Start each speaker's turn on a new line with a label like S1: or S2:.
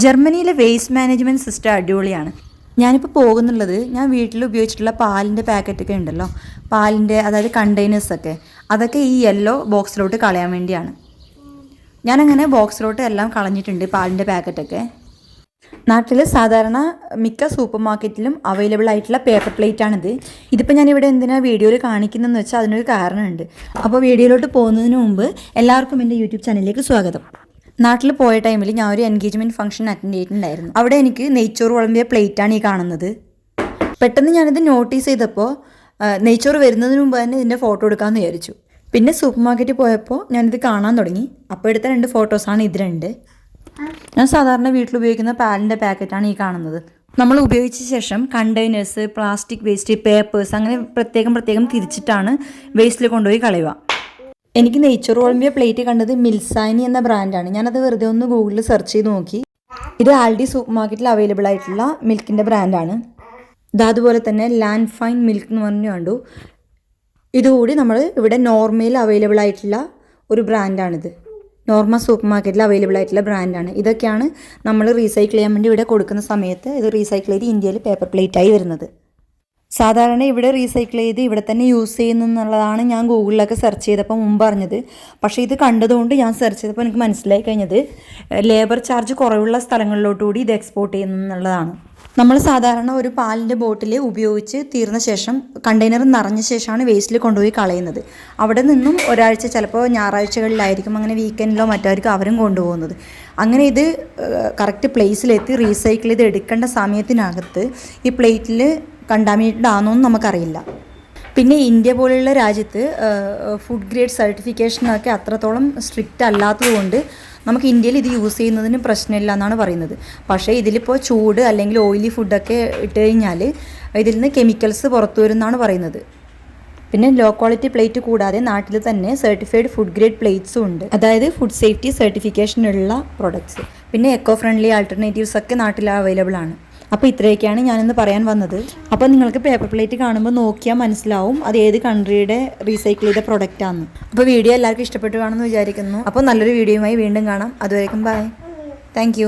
S1: ജർമ്മനിയിലെ waste management system അടിപൊളിയാണ്. ഞാനിപ്പോൾ പോകുന്നുള്ളത് ഞാൻ വീട്ടിൽ ഉപയോഗിച്ചിട്ടുള്ള പാലിന്റെ പാക്കറ്റൊക്കെ ഉണ്ടല്ലോ. പാലിന്റെ അതായത് കണ്ടെയ്നേഴ്സൊക്കെ അതൊക്കെ ഈ യെല്ലോ ബോക്സിലോട്ട് കളയാൻ വേണ്ടിയാണ്. ഞാനങ്ങനെ ബോക്സിലോട്ട് എല്ലാം കളഞ്ഞിട്ടുണ്ട് പാലിന്റെ പാക്കറ്റൊക്കെ നാട്ടിൽ സാധാരണ മിക്ക സൂപ്പർ മാർക്കറ്റിലും അവൈലബിൾ ആയിട്ടുള്ള പേപ്പർ പ്ലേറ്റ് ആണിത്. ഇതിപ്പോൾ ഞാനിവിടെ എന്തിനാ വീഡിയോയിൽ കാണിക്കുന്നതെന്ന് വെച്ചാൽ അതിനൊരു കാരണമുണ്ട്. അപ്പോൾ വീഡിയോയിലോട്ട് പോകുന്നതിന് മുമ്പ് എല്ലാവർക്കും എന്റെ യൂട്യൂബ് ചാനലിലേക്ക് സ്വാഗതം. നാട്ടിൽ പോയ ടൈമിൽ ഞാൻ ഒരു എൻഗേജ്മെന്റ് ഫംഗ്ഷൻ അറ്റൻഡ് ചെയ്തിട്ടുണ്ടായിരുന്നു. അവിടെ എനിക്ക് നെയ്ച്ചോറ് വിളമ്പിയ പ്ലേറ്റാണ് ഈ കാണുന്നത്. പെട്ടെന്ന് ഞാനിത് നോട്ടീസ് ചെയ്തപ്പോൾ നെയ്ച്ചോറ് വരുന്നതിന് മുമ്പ് തന്നെ ഇതിന്റെ ഫോട്ടോ എടുക്കാമെന്ന് വിചാരിച്ചു. പിന്നെ സൂപ്പർ മാർക്കറ്റിൽ പോയപ്പോൾ ഞാനിത് കാണാൻ തുടങ്ങി. അപ്പോൾ എടുത്ത രണ്ട് ഫോട്ടോസാണ് ഇത് രണ്ട്. ഞാൻ സാധാരണ വീട്ടിൽ ഉപയോഗിക്കുന്ന പാലിന്റെ പാക്കറ്റാണ് ഈ കാണുന്നത്. നമ്മൾ ഉപയോഗിച്ച ശേഷം കണ്ടെയ്നേഴ്സ് പ്ലാസ്റ്റിക് വേസ്റ്റ് പേപ്പേഴ്സ് അങ്ങനെ പ്രത്യേകം പ്രത്യേകം തിരിച്ചിട്ടാണ് വേസ്റ്റിൽ കൊണ്ടുപോയി കളയുക. എനിക്ക് നെയ്ച്ചോറ് കുഴമ്പിയ പ്ലേറ്റ് കണ്ടത് മിൽസാനി എന്ന ബ്രാൻഡാണ് ഞാനത് വെറുതെ ഒന്ന് ഗൂഗിളിൽ സെർച്ച് ചെയ്ത് നോക്കി. ഇത് ആൽഡി സൂപ്പർ മാർക്കറ്റിൽ അവൈലബിൾ ആയിട്ടുള്ള മിൽക്കിന്റെ ബ്രാൻഡാണ് ഇത് അതുപോലെ തന്നെ ലാൻഡ് ഫൈൻ മിൽക്ക് എന്ന് പറഞ്ഞു കണ്ടു. ഇതുകൂടി നമ്മൾ ഇവിടെ നോർമയിൽ അവൈലബിൾ ആയിട്ടുള്ള ഒരു ബ്രാൻഡാണിത് നോർമ സൂപ്പർ മാർക്കറ്റിൽ അവൈലബിൾ ആയിട്ടുള്ള ബ്രാൻഡാണ് ഇതൊക്കെയാണ് നമ്മൾ റീസൈക്കിൾ ചെയ്യാൻ വേണ്ടി ഇവിടെ കൊടുക്കുന്ന സമയത്ത് ഇത് റീസൈക്കിൾ ചെയ്ത് ഇന്ത്യയിൽ പേപ്പർ പ്ലേറ്റായി വരുന്നത്. സാധാരണ ഇവിടെ റീസൈക്കിൾ ചെയ്ത് ഇവിടെ തന്നെ യൂസ് ചെയ്യുന്നു എന്നുള്ളതാണ് ഞാൻ ഗൂഗിളിലൊക്കെ സെർച്ച് ചെയ്തപ്പോൾ മുമ്പ് അറിഞ്ഞത്. പക്ഷേ ഇത് കണ്ടതുകൊണ്ട് ഞാൻ സെർച്ച് ചെയ്തപ്പോൾ എനിക്ക് മനസ്സിലായി കഴിഞ്ഞത് ലേബർ ചാർജ് കുറവുള്ള സ്ഥലങ്ങളിലോട്ടുകൂടി ഇത് എക്സ്പോർട്ട് ചെയ്യുന്നു എന്നുള്ളതാണ് നമ്മൾ സാധാരണ ഒരു പാലിന്റെ ബോട്ടിൽ ഉപയോഗിച്ച് തീർന്ന ശേഷം കണ്ടെയ്നർ നിറഞ്ഞ ശേഷമാണ് വേസ്റ്റിൽ കൊണ്ടുപോയി കളയുന്നത്. അവിടെ നിന്നും ഒരാഴ്ച ചിലപ്പോൾ ഞായറാഴ്ചകളിലായിരിക്കും അങ്ങനെ വീക്കെൻഡിലോ മറ്റായിരിക്കും അവരും കൊണ്ടുപോകുന്നത്. അങ്ങനെ ഇത് കറക്റ്റ് പ്ലേസിലെത്തി റീസൈക്കിൾ ചെയ്ത് എടുക്കേണ്ട സമയത്തിനകത്ത് ഈ പ്ലേറ്റിൽ കണ്ടാമിനേറ്റഡ് ആണോന്ന് നമുക്കറിയില്ല. പിന്നെ ഇന്ത്യ പോലെയുള്ള രാജ്യത്ത് ഫുഡ് ഗ്രേഡ് സർട്ടിഫിക്കേഷനൊക്കെ അത്രത്തോളം സ്ട്രിക്റ്റ് അല്ലാത്തതുകൊണ്ട് നമുക്ക് ഇന്ത്യയിൽ ഇത് യൂസ് ചെയ്യുന്നതിന് പ്രശ്നമില്ല എന്നാണ് പറയുന്നത്. പക്ഷേ ഇതിലിപ്പോൾ ചൂട് അല്ലെങ്കിൽ ഓയിലി ഫുഡൊക്കെ ഇട്ട് കഴിഞ്ഞാൽ ഇതിൽ നിന്ന് കെമിക്കൽസ് പുറത്തു വരുമെന്നാണ് പറയുന്നത്. പിന്നെ ലോ ക്വാളിറ്റി പ്ലേറ്റ് കൂടാതെ നാട്ടിൽ തന്നെ സർട്ടിഫൈഡ് ഫുഡ് ഗ്രേഡ് പ്ലേറ്റ്സും ഉണ്ട്. അതായത് ഫുഡ് സേഫ്റ്റി സർട്ടിഫിക്കേഷനുള്ള പ്രൊഡക്ട്സ് പിന്നെ എക്കോ ഫ്രണ്ട്ലി ആൾട്ടർനേറ്റീവ്സ് ഒക്കെ നാട്ടിൽ അവൈലബിൾ ആണ്. അപ്പോൾ ഇത്രയൊക്കെയാണ് ഞാനിന്ന് പറയാൻ വന്നത്. അപ്പോൾ നിങ്ങൾക്ക് പേപ്പർ പ്ലേറ്റ് കാണുമ്പോൾ നോക്കിയാൽ മനസ്സിലാവും അത് ഏത് കൺട്രിയുടെ റീസൈക്കിൾ ചെയ്ത പ്രൊഡക്റ്റ് അപ്പോൾ വീഡിയോ എല്ലാവർക്കും ഇഷ്ടപ്പെട്ടു കാണുമെന്ന് വിചാരിക്കുന്നു. അപ്പോൾ നല്ലൊരു വീഡിയോയുമായി വീണ്ടും കാണാം. അതുവരേക്കും ബൈ താങ്ക്